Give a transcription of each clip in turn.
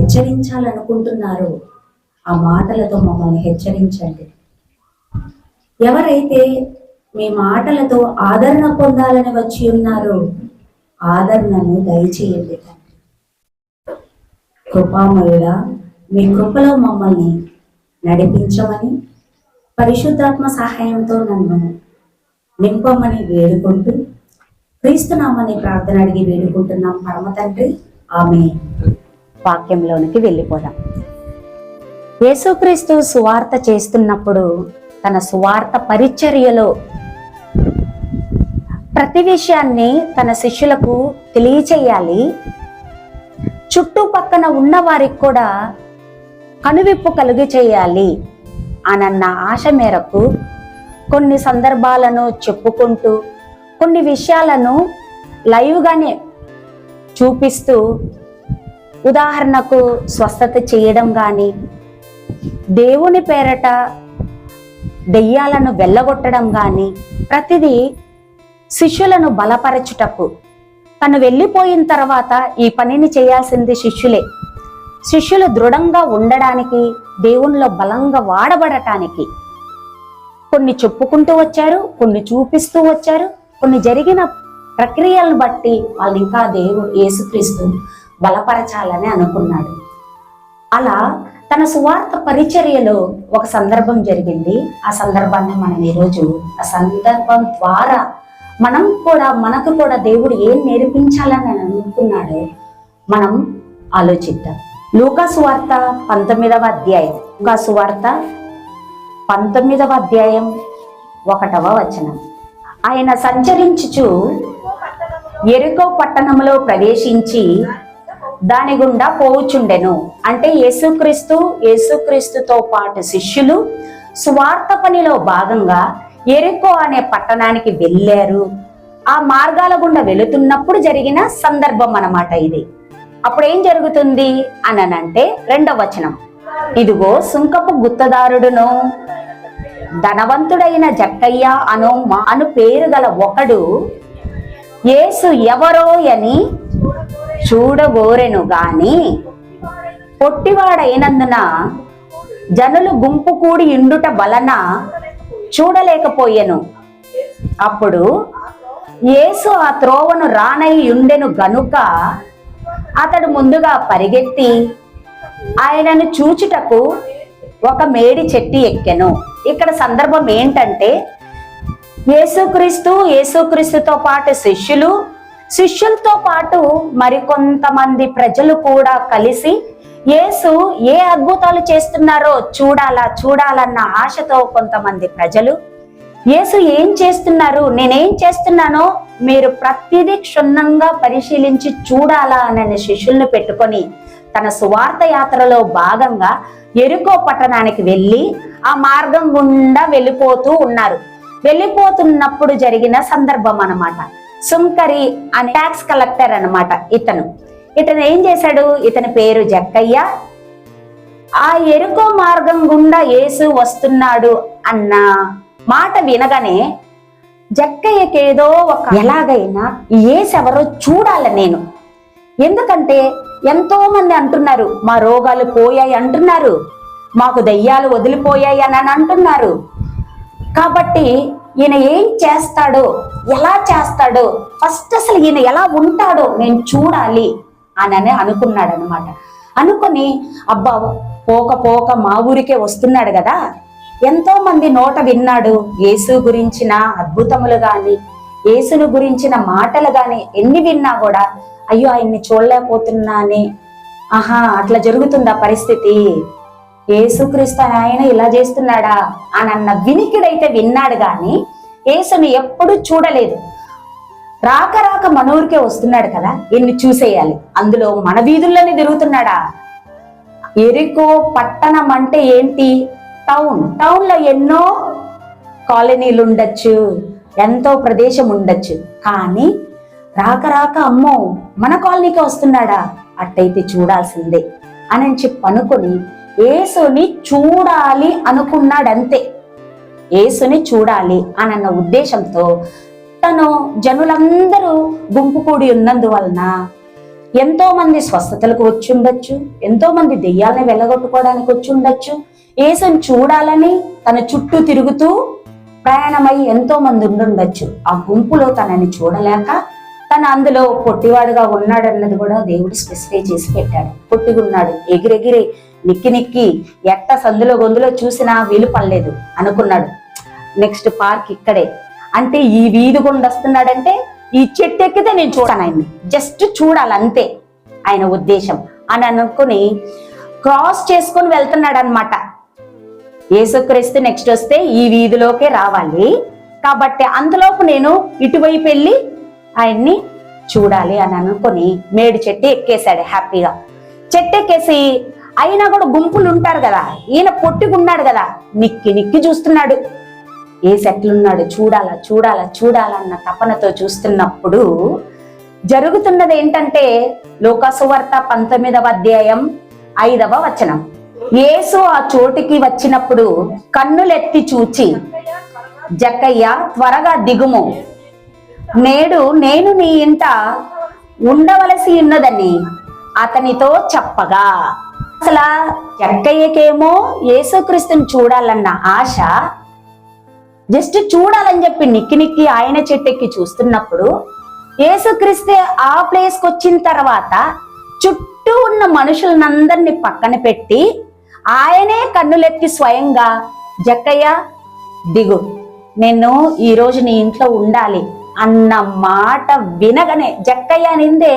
హెచ్చరించాలనుకుంటున్నారో. ఆ మాటలతో మమ్మల్ని హెచ్చరించండి. ఎవరైతే మీ మాటలతో ఆదరణ పొందాలని వచ్చి ఉన్నారో ఆదరణను దయచేయండి కృపామయుడ కృపామయుడా మీ కృపలో మమ్మల్ని నడిపించమని పరిశుద్ధాత్మ సహాయంతో నన్ను నింపమని వేడుకుంటూ క్రీస్తునామని ప్రార్థన అడిగి వేడుకుంటున్నాం పరమ తండ్రి. ఆమె వాక్యంలోనికి వెళ్ళిపోదాం. యేసుక్రీస్తు సువార్త చేస్తున్నప్పుడు తన సువార్త పరిచర్యలో ప్రతి విషయాన్ని తన శిష్యులకు తెలియచేయాలి. చుట్టుపక్కన ఉన్న వారికి కూడా కనువిప్పు కలుగు చేయాలి అనన్న ఆశ మేరకు కొన్ని సందర్భాలను చెప్పుకుంటూ కొన్ని విషయాలను లైవ్గానే చూపిస్తూ ఉదాహరణకు స్వస్థత చేయడం కానీ దేవుని పేరట దెయ్యాలను వెళ్ళగొట్టడం కానీ ప్రతిదీ శిష్యులను బలపరచుటకు. తను వెళ్ళిపోయిన తర్వాత ఈ పనిని చేయాల్సింది శిష్యులే. శిష్యులు దృఢంగా ఉండడానికి దేవునిలో బలంగా వాడబడటానికి. కొన్ని చెప్పుకుంటూ వచ్చారు కొన్ని చూపిస్తూ వచ్చారు కొన్ని జరిగిన ప్రక్రియలను బట్టి వాళ్ళు ఇంకా దేవుడు యేసుక్రీస్తు బలపరచాలని అనుకున్నాడు. అలా తన సువార్త పరిచర్యలో ఒక సందర్భం జరిగింది. ఆ సందర్భాన్ని మనం ఈరోజు ఆ సందర్భం ద్వారా మనం కూడా మనకు కూడా దేవుడు ఏం నేర్పించాలని అనుకున్నాడో మనం ఆలోచిద్దాం. లూకా పంతొమ్మిదవ అధ్యాయం. లూకా సువార్త పంతొమ్మిదవ అధ్యాయం ఒకటవ వచనం. ఆయన సంచరించుచు ఎరుకో పట్టణంలో ప్రవేశించి దాని గుండా పోవుచుండెను. అంటే యేసుక్రీస్తు యేసుక్రీస్తుతో పాటు శిష్యులు స్వార్థ పనిలో భాగంగా ఎరుకో అనే పట్టణానికి వెళ్ళారు. ఆ మార్గాల గుండా వెళుతున్నప్పుడు జరిగిన సందర్భం అన్నమాట ఇది. అప్పుడు ఏం జరుగుతుంది అననంటే రెండవ వచనం. ఇదిగో సుంకపు గుత్తదారుడును ధనవంతుడైన జక్కయ్య అను మా- అను పేరు గల ఒకడు యేసు ఎవరో అని చూడగోరెను గాని పొట్టివాడైనందున జనులు గుంపు కూడి ఇండుట వలన చూడలేకపోయెను. అప్పుడు యేసు ఆ త్రోవను రానై ఉండెను గనుక అతడు ముందుగా పరిగెత్తి ఆయనను చూచుటకు ఒక మేడి చెట్టు ఎక్కెను. ఇక్కడ సందర్భం ఏంటంటే యేసుక్రీస్తు యేసుక్రీస్తుతో పాటు శిష్యులు శిష్యులతో పాటు మరికొంతమంది ప్రజలు కూడా కలిసి యేసు ఏ అద్భుతాలు చేస్తున్నారో చూడాలా చూడాలన్న ఆశతో కొంతమంది ప్రజలు యేసు ఏం చేస్తున్నారు నేనేం చేస్తున్నానో మీరు ప్రతిదీ క్షుణ్ణంగా పరిశీలించి చూడాలా అనే శిష్యుల్ని పెట్టుకొని తన సువార్త యాత్రలో భాగంగా ఎరుకో పట్టణానికి వెళ్ళి ఆ మార్గం గుండా వెళ్ళిపోతూ ఉన్నారు. వెళ్ళిపోతున్నప్పుడు జరిగిన సందర్భం అన్నమాట. సుంకరి అనే ట్యాక్స్ కలెక్టర్ అన్నమాట ఇతను. ఇతను ఏం చేశాడు? ఇతని పేరు జక్కయ్య. ఆ ఎరుకో మార్గం గుండా యేసు వస్తున్నాడు అన్న మాట వినగానే జక్కయ్యకేదో ఒక ఎలాగైనా ఏసెవరో ఎవరో చూడాలి నేను. ఎందుకంటే ఎంతో మంది అంటున్నారు మా రోగాలు పోయాయి అంటున్నారు మాకు దయ్యాలు వదిలిపోయాయి అని అని అంటున్నారు. కాబట్టి ఈయన ఏం చేస్తాడో ఎలా చేస్తాడో ఫస్ట్ అసలు ఈయన ఎలా ఉంటాడో నేను చూడాలి అని అనుకున్నాడు అనమాట అనుకుని అబ్బా పోక పోక మా ఊరికే వస్తున్నాడు కదా. ఎంతో మంది నోట విన్నాడు యేసు గురించిన అద్భుతములు గాని యేసును గురించిన మాటలు గాని ఎన్ని విన్నా కూడా అయ్యో ఆయన్ని చూడలేకపోతున్నానే. ఆహా అట్లా జరుగుతుందా పరిస్థితి? యేసుక్రీస్తు ఆయన ఇలా చేస్తున్నాడా అని అన్న వినికిడైతే విన్నాడు కానీ ఏసుని ఎప్పుడు చూడలేదు. రాక రాక మన ఊరికే వస్తున్నాడు కదా ఎన్ని చూసేయాలి? అందులో మన వీధుల్లోనే తిరుగుతున్నాడా? ఎరికో పట్టణం అంటే ఏంటి? టౌన్. టౌన్లో ఎన్నో కాలనీలు ఉండొచ్చు ఎంతో ప్రదేశం ఉండొచ్చు కానీ రాక రాక అమ్మో మన కాలనీకి వస్తున్నాడా? అట్టయితే చూడాల్సిందే. అని చెప్పి అనుకొని యేసుని చూడాలి అనుకున్నాడంతే. యేసుని చూడాలి అనన్న ఉద్దేశంతో తను జనులందరూ గుంపు కూడి ఉన్నందువలన ఎంతో మంది స్వస్థతలకు వచ్చి ఉండొచ్చు ఎంతో మంది దెయ్యాలని వెళ్ళగొట్టుకోవడానికి వచ్చి ఉండొచ్చు ఏసుని చూడాలని తన చుట్టూ తిరుగుతూ ప్రయాణమై ఎంతో మంది ఉండుండొచ్చు. ఆ గుంపులో తనని చూడలేక తను అందులో పొట్టివాడుగా ఉన్నాడన్నది కూడా దేవుడు స్పెసిఫై చేసి పెట్టాడు. పొట్టిగున్నాడు. ఎగిరెగిరి నిక్కి నిక్కి ఎట్ట సందులో గొంతులో చూసినా వీలు పడలేదు అనుకున్నాడు. నెక్స్ట్ పార్క్ ఇక్కడే. అంటే ఈ వీధి గుండా వస్తున్నాడంటే ఈ చెట్టు ఎక్కితే నేను చూడాను ఆయన్ని. జస్ట్ చూడాలి అంతే ఆయన ఉద్దేశం అని అనుకుని క్రాస్ చేసుకొని వెళ్తున్నాడు అనమాట ఏసుక్రీస్తు నెక్స్ట్ వస్తే ఈ వీధిలోకే రావాలి. కాబట్టి అంతలోపు నేను ఇటువైపు వెళ్ళి ఆయన్ని చూడాలి అని అనుకుని మేడి చెట్టు ఎక్కేశాడు హ్యాపీగా. చెట్టు ఎక్కేసి అయినా కూడా గుంపులు ఉంటారు కదా ఈయన పొట్టిగున్నాడు కదా నిక్కి నిక్కి చూస్తున్నాడు. ఏ సెట్లున్నాడు చూడాలా చూడాలా చూడాలన్న తపనతో చూస్తున్నప్పుడు జరుగుతున్నది ఏంటంటే లోకసువార్త పంతొమ్మిదవ అధ్యాయం ఐదవ వచనం. యేసు ఆ చోటికి వచ్చినప్పుడు కన్నులెత్తి చూచి జక్కయ్య త్వరగా దిగుము. నేడు నేను నీ ఇంట ఉండవలసి ఉన్నదని అతనితో చెప్పగా. అసలు ఎక్కయ్యకేమో యేసుక్రీస్తుని చూడాలన్న ఆశ జస్ట్ చూడాలని చెప్పి నిక్కి నిక్కి ఆయన చెట్టెక్కి చూస్తున్నప్పుడు యేసుక్రీస్తే ఆ ప్లేస్కి వచ్చిన తర్వాత చుట్టూ ఉన్న మనుషులనందరినీ పక్కన పెట్టి ఆయనే కన్నులెత్తి స్వయంగా జక్కయ్య దిగు. నేను ఈ నీ ఇంట్లో ఉండాలి. అన్న మాట వినగానే జక్కయ్య నిందే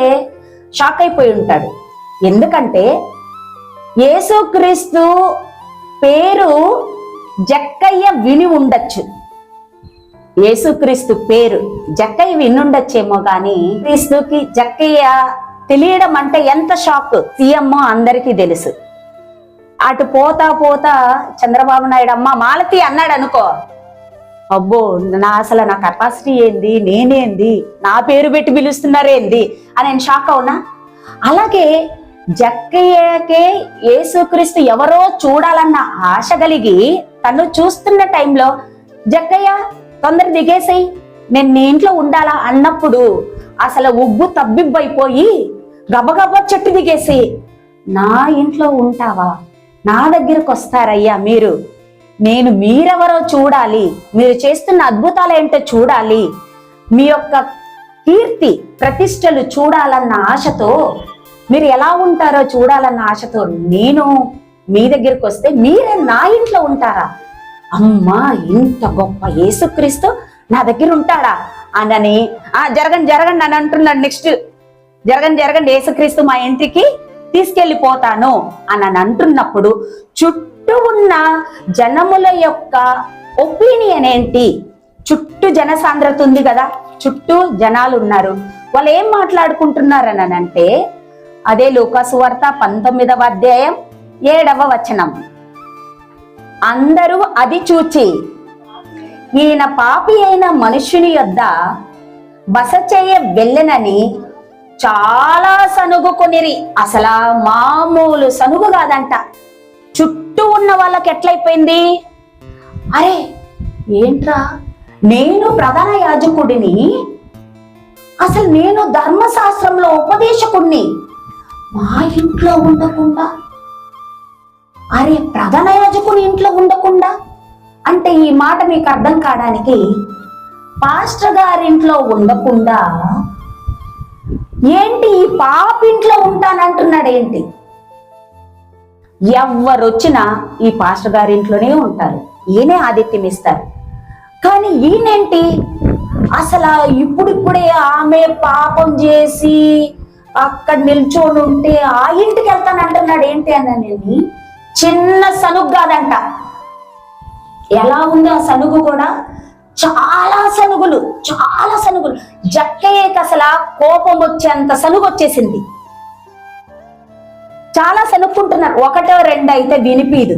షాక్ అయిపోయి ఉంటాడు. ఎందుకంటే యేసుక్రీస్తు పేరు జక్కయ్య విని ఉండొచ్చు. యేసుక్రీస్తు పేరు జక్కయ్య వినుండొచ్చేమో కానీ క్రీస్తుకి జక్కయ్య తెలియడం అంటే ఎంత షాక్ సీఎం అందరికీ తెలుసు. అటు పోతా పోతా చంద్రబాబు నాయుడు అమ్మ మాలతి అన్నాడు అనుకో అబ్బో నా అసలు నా కెపాసిటీ ఏంది? నేనేంది? నా పేరు పెట్టి పిలుస్తున్నారేంది? అని నేను షాక్ అవునా అలాగే జక్కయ్యకే యేసుక్రీస్తు ఎవరో చూడాలన్న ఆశ కలిగి తను చూస్తున్న టైంలో జక్కయ్య తొందర దిగేసేయి. నేను నీ ఇంట్లో ఉండాలా? అన్నప్పుడు అసలు ఉబ్బు తబ్బిబ్బైపోయి గబగబా చెట్టు దిగేసి నా ఇంట్లో ఉంటావా? నా దగ్గరకు వస్తారయ్యా మీరు. నేను మీరెవరో చూడాలి మీరు చేస్తున్న అద్భుతాలు ఏంటో చూడాలి. మీ యొక్క కీర్తి ప్రతిష్టలు చూడాలన్న ఆశతో మీరు ఎలా ఉంటారో చూడాలన్న ఆశతో నేను మీ దగ్గరికి వస్తే మీరే నా ఇంట్లో ఉంటారా? అమ్మా ఇంత గొప్ప యేసుక్రీస్తు నా దగ్గర ఉంటాడా? అనని ఆ జరగండి జరగండి అని అంటున్నాడు నెక్స్ట్. జరగండి జరగండి యేసుక్రీస్తు మా ఇంటికి తీసుకెళ్ళిపోతాను అని అని అంటున్నప్పుడు చుట్టూ చుట్టూ ఉన్న జనముల యొక్క ఒపీనియన్ ఏంటి? చుట్టూ జనసాంద్రత ఉంది కదా చుట్టూ జనాలు ఉన్నారు. వాళ్ళు ఏం మాట్లాడుకుంటున్నారని అంటే అదే లోకాసువార్త పంతొమ్మిదవ అధ్యాయం ఏడవ వచనం. అందరూ అది చూచి ఈయన పాపి అయిన మనుషుని యొద్ద బస చేయ వెళ్ళనని చాలా సనుగుకొనిరి. అసలా మామూలు సనుగు కాదంట. చుట్టూ ఉన్న వాళ్ళకి ఎట్లయిపోయింది? అరే ఏంట్రా? నేను ప్రధాన యాజకుడిని అసలు నేను ధర్మశాస్త్రంలో ఉపదేశకుణ్ణి మా ఇంట్లో ఉండకుండా? అరే ప్రధాన యాజకుని ఇంట్లో ఉండకుండా? అంటే ఈ మాట మీకు అర్థం కావడానికి పాస్టర్ గారింట్లో ఉండకుండా? ఏంటి ఈ పాపింట్లో ఉంటానంటున్నాడు ఏంటి ఎవరొచ్చినా ఈ పాస్టర్ గారి ఇంట్లోనే ఉంటారు. ఈయనే ఆతిథ్యం ఇస్తారు. కానీ ఈయనేంటి? అసలు ఇప్పుడిప్పుడే ఆమె పాపం చేసి అక్కడ నిల్చొని ఉంటే ఆ ఇంటికి వెళ్తానంటున్నాడు ఏంటి అన్నది చిన్న సనుగు కాదంట. ఎలా ఉంది ఆ సనుగు కూడా? చాలా సనుగులు చాలా సనుగులు. జక్కయ్యకి అసలు కోపం వచ్చేంత సనుగు వచ్చేసింది చాలా సనుక్కుంటున్నారు. ఒకటో రెండు అయితే వినిపీదు.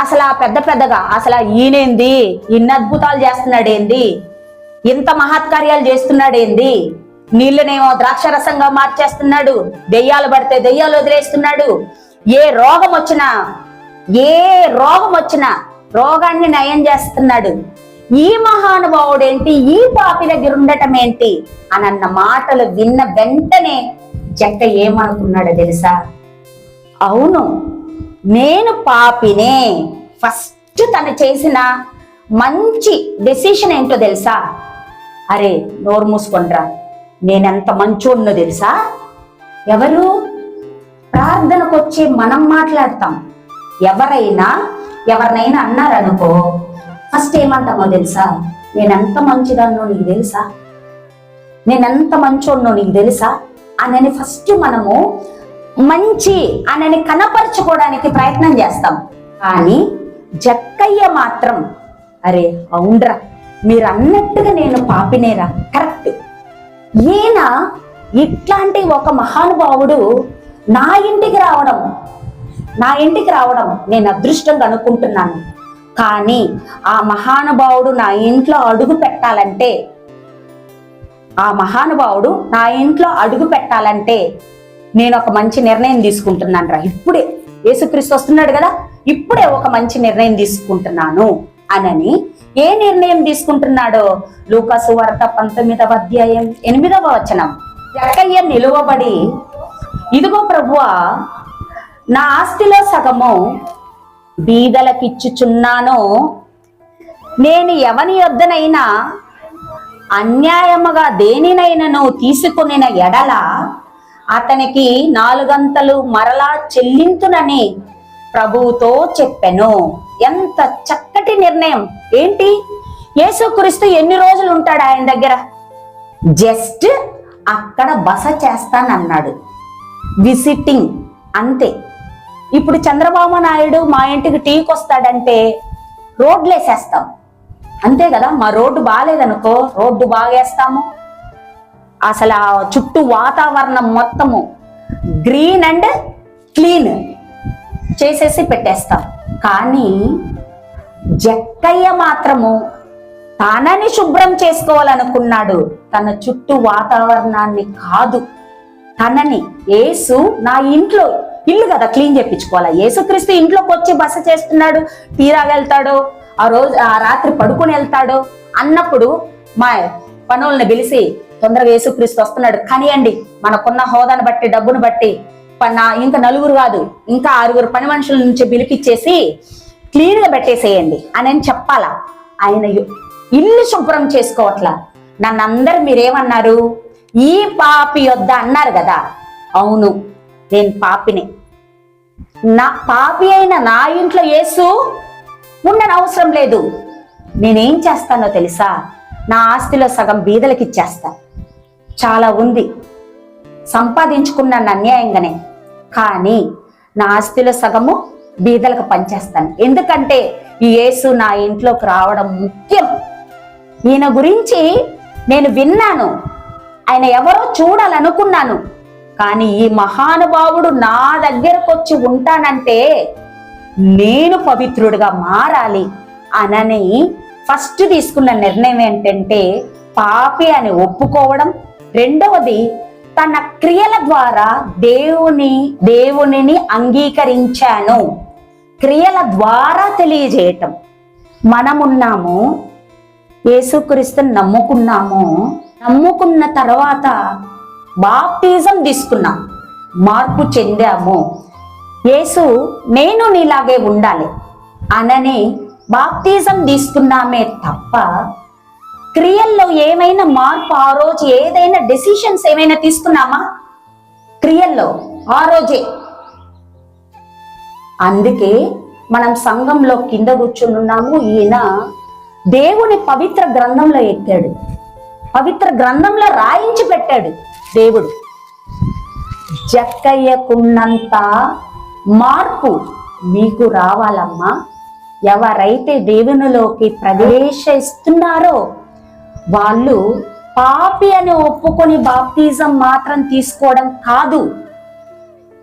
అసలు ఆ పెద్ద పెద్దగా అసలు ఈయనేంది? ఇన్ని అద్భుతాలు చేస్తున్నాడేంది? ఇంత మహత్కార్యాలు చేస్తున్నాడేంది? నీళ్ళనేమో ద్రాక్షరసంగా మార్చేస్తున్నాడు. దెయ్యాలు పడితే దెయ్యాలు వదిలేస్తున్నాడు. ఏ రోగం వచ్చినా ఏ రోగం వచ్చినా రోగాన్ని నయం చేస్తున్నాడు. ఈ మహానుభావుడేంటి? ఈ పాపి దగ్గర ఉండటం ఏంటి అనన్న మాటలు విన్న వెంటనే జక్క ఏమనుకున్నాడో తెలుసా? అవును నేను పాపినే. ఫస్ట్ తను చేసిన మంచి డెసిషన్ ఏంటో తెలుసా? అరే నోరు మూసుకొనరా నేనెంత మంచోడినో తెలుసా? ఎవరు? ప్రార్థనకు వచ్చి మనం మాట్లాడతాం. ఎవరైనా ఎవరినైనా అన్నారనుకో ఫస్ట్ ఏమంటామో తెలుసా? నేనెంత మంచిదాన్నో నీకు తెలుసా? నేనెంత మంచోడినో నీకు తెలుసా? అనని ఫస్ట్ మనము మంచి అనని కనపరుచుకోవడానికి ప్రయత్నం చేస్తాం. కానీ జక్కయ్య మాత్రం అరే అవునరా మీరు అన్నట్టుగా నేను పాపినేరా కరెక్ట్. ఈయన ఇట్లాంటి ఒక మహానుభావుడు నా ఇంటికి రావడం నా ఇంటికి రావడం నేను అదృష్టంగా అనుకుంటున్నాను. కానీ ఆ మహానుభావుడు నా ఇంట్లో అడుగు పెట్టాలంటే ఆ మహానుభావుడు నా ఇంట్లో అడుగు పెట్టాలంటే నేను ఒక మంచి నిర్ణయం తీసుకుంటున్నాను రా. ఇప్పుడే యేసుక్రీస్తు వస్తున్నాడు కదా ఇప్పుడే ఒక మంచి నిర్ణయం తీసుకుంటున్నాను అనని ఏ నిర్ణయం తీసుకుంటున్నాడో లూకాసు వార్త పంతొమ్మిదవ అధ్యాయం ఎనిమిదవ వచనం. ఎక్కయ్య నిలువబడి ఇదిగో ప్రభువా నా ఆస్తిలో సగము బీదలకిచ్చుచున్నాను. నేను ఎవని యొద్దనైనా అన్యాయముగా దేనినైనను తీసుకునిన ఎడల అతనికి నాలుగంతలు మరలా చెల్లింతునని ప్రభువుతో చెప్పెను. ఎంత చక్కటి నిర్ణయం. ఏంటి? యేసుక్రీస్తు ఎన్ని రోజులు ఉంటాడు ఆయన దగ్గర? జస్ట్ అక్కడ బస చేస్తానన్నాడు. విజిటింగ్ అంతే. ఇప్పుడు చంద్రబాబు నాయుడు మా ఇంటికి టీకి వస్తాడంటే రోడ్లేసేస్తాం. అంతే కదా మా రోడ్డు బాగాలేదనుకో రోడ్డు బాగేస్తాము. అసలు ఆ చుట్టూ వాతావరణం మొత్తము గ్రీన్ అండ్ క్లీన్ చేసేసి పెట్టేస్తాం. కానీ జక్కయ్య మాత్రము తనని శుభ్రం చేసుకోవాలనుకున్నాడు. తన చుట్టూ వాతావరణాన్ని కాదు తనని ఏసు నా ఇంట్లో ఇల్లు కదా క్లీన్ చేయించుకోవాలా యేసుక్రీస్తు ఇంట్లోకి వచ్చి బస చేస్తున్నాడు తీరా వెళ్తాడు ఆ రోజు ఆ రాత్రి పడుకుని వెళ్తాడు. అన్నప్పుడు మా పనుల్ని పిలిచి తొందరగా యేసుక్రీస్తు వస్తున్నాడు. కానివ్వండి మనకున్న హోదాను బట్టి డబ్బును బట్టి ప- నా ఇంకా నలుగురు కాదు ఇంకా ఆరుగురు పని మనుషుల నుంచి పిలిపించేసి క్లీన్గా పెట్టేసేయండి అని అని చెప్పాలా? ఆయన ఇల్లు శుభ్రం చేసుకోవట్లా. నన్ను అందరు మీరేమన్నారు? ఈ పాపి వద్ద అన్నారు కదా. అవును నేను పాపిని. నా పాపి అయిన నా ఇంట్లో యేసు ఉండని అవసరం లేదు. నేనేం చేస్తానో తెలుసా? నా ఆస్తిలో సగం బీదలకి ఇచ్చేస్తా చాలా ఉంది. సంపాదించుకున్నాను అన్యాయంగానే కానీ నా ఆస్తిలో సగము బీదలకు పనిచేస్తాను ఎందుకంటే ఈ యేసు నా ఇంట్లోకి రావడం ముఖ్యం. ఈయన గురించి నేను విన్నాను. ఆయన ఎవరో చూడాలనుకున్నాను. కానీ ఈ మహానుభావుడు నా దగ్గరకు వచ్చి ఉంటానంటే నేను పవిత్రుడిగా మారాలి అనని ఫస్ట్ తీసుకున్న నిర్ణయం ఏంటంటే పాపి అని ఒప్పుకోవడం. రెండవది తన క్రియల ద్వారా దేవుని దేవునిని అంగీకరించాను. క్రియల ద్వారా తెలియజేయటం. మనమున్నాము యేసుక్రీస్తుని నమ్ముకున్నాము. నమ్ముకున్న తర్వాత బాప్టిజం తీసుకున్నాం. మార్పు చెందాము. యేసు నేను నీలాగే ఉండాలి. అనని బాప్తిజం తీసుకున్నామే తప్ప క్రియల్లో ఏమైనా మార్పు ఆ రోజు ఏదైనా డెసిషన్స్ ఏమైనా తీసుకున్నామా? క్రియల్లో ఆ రోజే. అందుకే మనం సంఘంలో కింద కూర్చుని ఉన్నాము. ఈయన దేవుని పవిత్ర గ్రంథంలో ఎక్కాడు. పవిత్ర గ్రంథంలో రాయించి పెట్టాడు దేవుడు. జక్కయ్యకున్నంత మార్పు మీకు రావాలమ్మా. ఎవరైతే దేవునిలోకి ప్రవేశిస్తున్నారో వాళ్ళు పాపి అని ఒప్పుకొని బాప్తిజం మాత్రం తీసుకోవడం కాదు.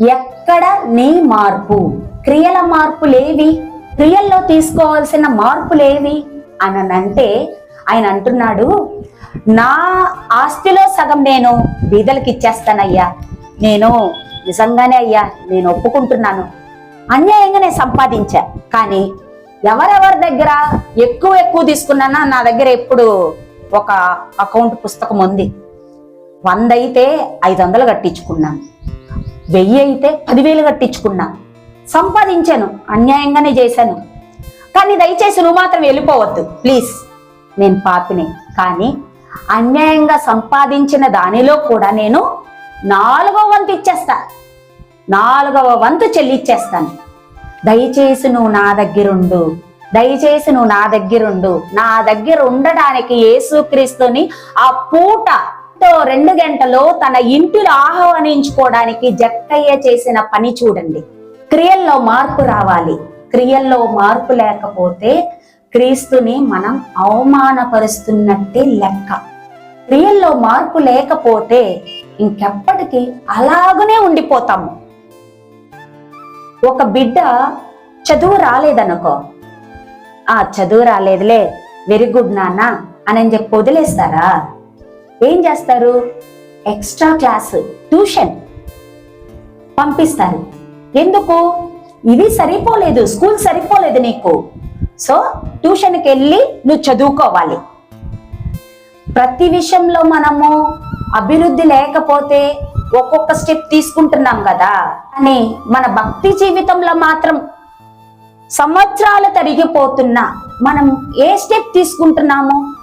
ఎక్కడ నీ మార్పు? క్రియల మార్పులేవి? క్రియల్లో తీసుకోవాల్సిన మార్పులేవి? అని ఆయన అంటున్నాడు నా ఆస్తిలో సగం నేను బీదలకి ఇచ్చేస్తానయ్యా నేను నిజంగానే అయ్యా నేను ఒప్పుకుంటున్నాను. అన్యాయంగా నేను సంపాదించా కానీ ఎవరెవరి దగ్గర ఎక్కువ ఎక్కువ తీసుకున్నానా నా దగ్గర ఎప్పుడు ఒక అకౌంట్ పుస్తకం ఉంది. వంద అయితే ఐదు వందలు కట్టించుకున్నాను వెయ్యి అయితే పదివేలు కట్టించుకున్నాను సంపాదించాను అన్యాయంగానే చేశాను. కానీ దయచేసి నువ్వు మాత్రం వెళ్ళిపోవద్దు ప్లీజ్. నేను పాపిని కానీ అన్యాయంగా సంపాదించిన దానిలో కూడా నేను నాలుగో వంతు ఇచ్చేస్తా. నాలుగవ వంతు చెల్లిచ్చేస్తాను. దయచేసి నువ్వు నా దగ్గరుండు. దయచేసి నువ్వు నా దగ్గరుండు. నా దగ్గర ఉండడానికి యేసుక్రీస్తుని ఆ పూట తో రెండు గంటలో తన ఇంటిలో ఆహ్వానించుకోవడానికి జక్కయ్య చేసిన పని చూడండి. క్రియల్లో మార్పు రావాలి. క్రియల్లో మార్పు లేకపోతే క్రీస్తుని మనం అవమానపరుస్తున్నట్టే లెక్క. క్రియల్లో మార్పు లేకపోతే ఇంకెప్పటికీ అలాగనే ఉండిపోతాము. ఒక బిడ్డ చదువు రాలేదనుకో. ఆ చదువు రాలేదులే వెరీ గుడ్ నాన్న అని చెప్పి వదిలేస్తారా? ఏం చేస్తారు? ఎక్స్ట్రా క్లాస్ ట్యూషన్ పంపిస్తారు. ఎందుకు? ఇది సరిపోలేదు స్కూల్ సరిపోలేదు నీకు. సో ట్యూషన్కి వెళ్ళి నువ్వు చదువుకోవాలి. ప్రతి విషయంలో మనము అభివృద్ధి లేకపోతే ఒక్కొక్క స్టెప్ తీసుకుంటున్నాం కదా. అని మన భక్తి జీవితంలో మాత్రం సంవత్సరాలు తరిగిపోతున్నా మనం ఏ స్టెప్ తీసుకుంటున్నాము?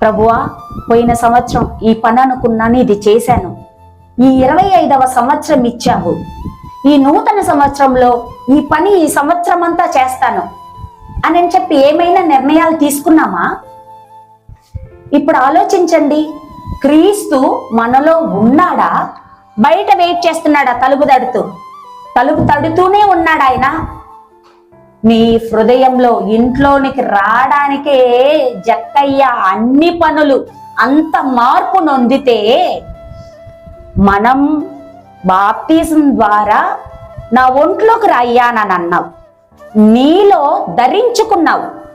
ప్రభువా పోయిన సంవత్సరం ఈ పని అనుకున్నాను ఇది చేశాను. ఈ ఇరవై ఐదవ సంవత్సరం ఇచ్చావు. ఈ నూతన సంవత్సరంలో ఈ పని ఈ సంవత్సరం అంతా చేస్తాను. అని చెప్పి ఏమైనా నిర్ణయాలు తీసుకున్నామా? ఇప్పుడు ఆలోచించండి. క్రీస్తు మనలో ఉన్నాడా? బయట వెయిట్ చేస్తున్నాడా తలుపు తడుతూ? తలుపు తడుతూనే ఉన్నాడు ఆయన? నీ హృదయంలో ఇంట్లోనికి రావడానికే జక్కయ్య అన్ని పనులు అంత మార్పు నొందితే మనం బాప్తిజం ద్వారా నా ఒంట్లోకి రాయ్యానని అన్నావు. నీలో ధరించుకున్నావు.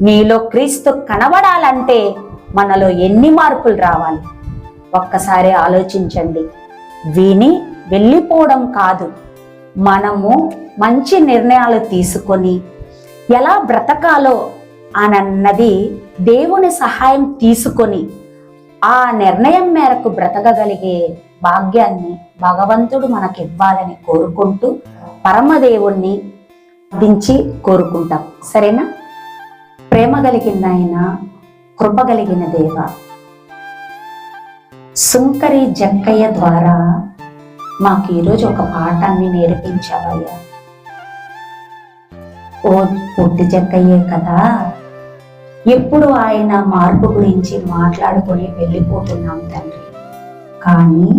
నీలో క్రీస్తు కనబడాలంటే మనలో ఎన్ని మార్పులు రావాలి? ఒక్కసారి ఆలోచించండి. విని వెళ్ళిపోవడం కాదు. మనము మంచి నిర్ణయాలు తీసుకొని ఎలా బ్రతకాలో అనన్నది దేవుని సహాయం తీసుకొని ఆ నిర్ణయం మేరకు బ్రతకగలిగే భాగ్యాన్ని భగవంతుడు మనకి ఇవ్వాలని కోరుకుంటూ పరమదేవుణ్ణి దించి కోరుకుంటాం. సరేనా? ప్రేమ కలిగిన ఆయన కృప కలిగిన దేవ. సుంకరి జక్కయ్య ద్వారా మాకు ఈరోజు ఒక పాఠాన్ని నేర్పించావయ్యా. ఓ పొట్టి జక్కయ్యే కదా ఎప్పుడు ఆయన మార్పు గురించి మాట్లాడుకొని వెళ్ళిపోతున్నాం తండ్రి. కానీ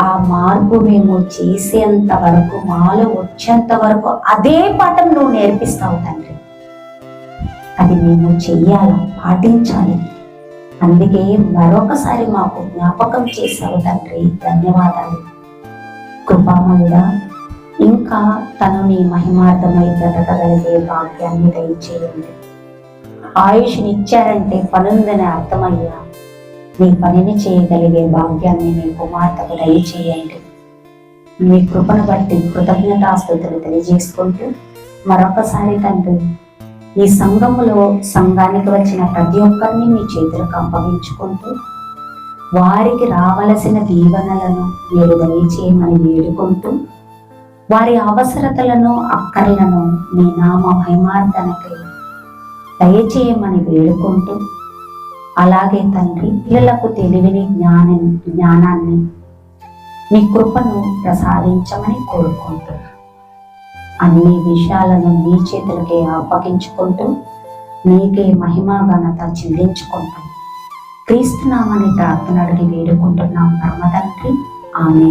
ఆ మార్పు మేము చేసేంత వరకు మాలో వచ్చేంత వరకు అదే పాఠం నువ్వు నేర్పిస్తావు తండ్రి. అది మేము చెయ్యాలి? పాటించాలి. అందుకే మరొకసారి మాకు జ్ఞాపకం చేశావు తండ్రి. ధన్యవాదాలు. కృపామయుడ ఇంకా తను నీ మహిమార్థమై బ్రతకగలిగే భాగ్యాన్ని దయచేయండి. ఆయుష్నిచ్చారంటే పనుందని అర్థమయ్యా. నీ పనిని చేయగలిగే భాగ్యాన్ని నీ కుమార్తెకు దయచేయండి. మీ కృపను బట్టి కృతజ్ఞతాస్తుతులు తెలియజేసుకుంటూ మరొకసారి తండ్రి ఈ సంఘములో సంఘానికి వచ్చిన ప్రతి ఒక్కరిని మీ చేతులకు అప్పగించుకుంటూ వారికి రావలసిన దీవెనలను మీరు దయచేయమని వేడుకుంటూ వారి అవసరతలను అక్కర్లను మీ నామ మహిమార్థనకై దయచేయమని వేడుకుంటూ అలాగే తండ్రి పిల్లలకు తెలివిని జ్ఞాని జ్ఞానాన్ని మీ కృపను ప్రసాదించమని కోరుకుంటున్నాను. అన్ని విషయాలను మీ చేతులకే అప్పగించుకుంటూ నీకే మహిమా ఘనత చెల్లించుకుంటూ. క్రీస్తునామని ప్రార్థన అడిగి వేడుకుంటున్నాం పరమ తండ్రి ఆమె